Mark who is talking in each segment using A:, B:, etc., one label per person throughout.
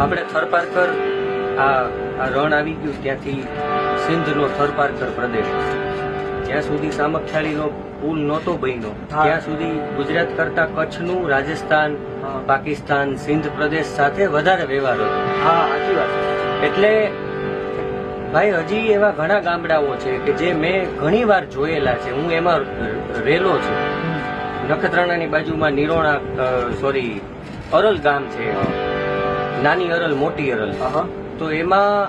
A: આપણે થરપારકર આ આ રણ આવી ગયું ત્યાંથી સિંધનો થરપારકર પ્રદેશ. જ્યાં સુધી સામખિયાળીનો પુલ નહોતો બન્યો ત્યાં સુધી ગુજરાત કરતા કચ્છનું રાજસ્થાન પાકિસ્તાન સિંધ પ્રદેશ સાથે વધારે વ્યવહાર હતો.
B: હા સાચી વાત
A: એટલે ભાઈ હજી એવા ઘણા ગામડાઓ છે કે જે મેં ઘણી વાર જોયેલા છે. હું એમાં રેલો છું. નખત્રાણાની બાજુમાં નિરોણા સોરી અરલ ગામ છે. નાની અરલ મોટી અરલ. તો એમાં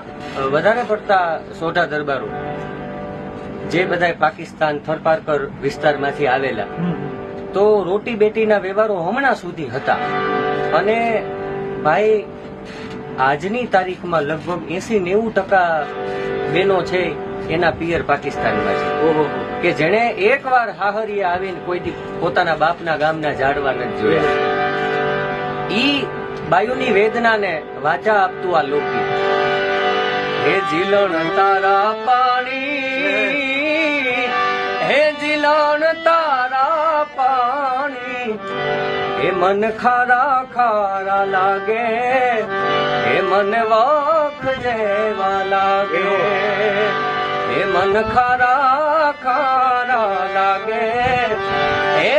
A: વધારે પડતા સોઢા દરબારો જે બધા પાકિસ્તાન થરપારકર વિસ્તારમાંથી આવેલા. તો રોટી બેટીના વ્યવહારો હમણાં સુધી હતા. અને ભાઈ આજની તારીખમાં લગભગ એસી નેવું ટકા બેનો છે એના પિયર પાકિસ્તાનમાં છે.
B: ઓહો.
A: કે જેણે એકવાર હાહરિયા આવીને કોઈ પોતાના બાપના ગામના ઝાડવા નથી જોયા. ઈ બાયુની વેદનાને વાચા આપતું આ લોકગીત હે જીલણ તારા પાણી, હે જીલણ તારા પાણી, હે મન ખારા ખારા લાગે, હે મન વાપ જેવા લાગે, હે મન ખારા ખારા લાગે, હે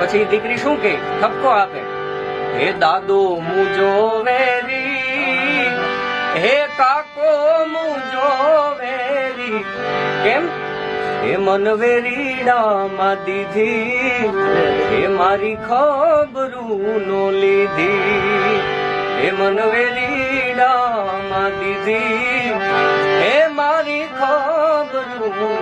A: પછી દીકરી શું કે ઠપકો આપે. હે દાદો, હું વેરી હે કાકો, હું જોવેરી કેમ? હે મન વેરીડામાં દીધી. હે મારી ખબરું નો લીધી. હે મન વેરીડામાં દીધી. હે મારી ખબરું